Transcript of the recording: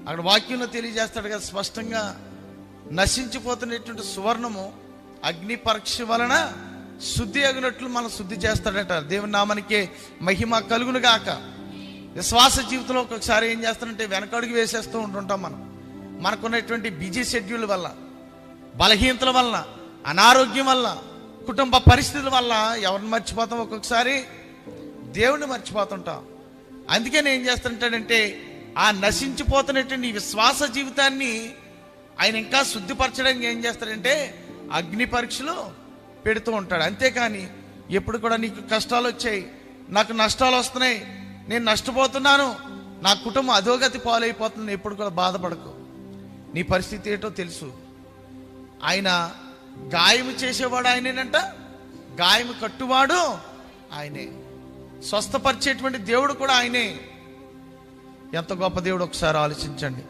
అక్కడ వాక్యంలో తెలియజేస్తాడు కదా స్పష్టంగా నశించిపోతున్నటువంటి సువర్ణము అగ్ని పరీక్ష వలన శుద్ధి అగినట్లు మనం శుద్ధి చేస్తాడట. దేవుని నామానికి మహిమ కలుగును గాక. విశ్వాస జీవితంలో ఒక్కొక్కసారి ఏం చేస్తానంటే వెనకడుగు వేసేస్తూ ఉంటుంటాం మనం. మనకున్నటువంటి బిజీ షెడ్యూల్ వల్ల బలహీనతల వల్ల అనారోగ్యం వల్ల కుటుంబ పరిస్థితుల వల్ల ఎవరిని మర్చిపోతాం ఒక్కొక్కసారి? దేవుణ్ణి మర్చిపోతుంటాం. అందుకే నేను ఏం చేస్తుంటాడంటే ఆ నశించిపోతున్నటువంటి విశ్వాస జీవితాన్ని ఆయన ఇంకా శుద్ధిపరచడానికి ఏం చేస్తాడంటే అగ్ని పరీక్షలు పెడుతూ ఉంటాడు. అంతేకాని ఎప్పుడు కూడా నీకు కష్టాలు వచ్చాయి నాకు నష్టాలు వస్తున్నాయి నేను నష్టపోతున్నాను నా కుటుంబం అధోగతి పాలైపోతుంది ఎప్పుడు కూడా బాధపడకు. నీ పరిస్థితి ఏంటో తెలుసు. ఆయన గాయము చేసేవాడు ఆయనేనంట గాయము కట్టువాడు ఆయనే. స్వస్థపరిచేటువంటి దేవుడు కూడా ఆయనే. ఎంత గొప్ప దేవుడు ఒకసారి ఆలోచించండి.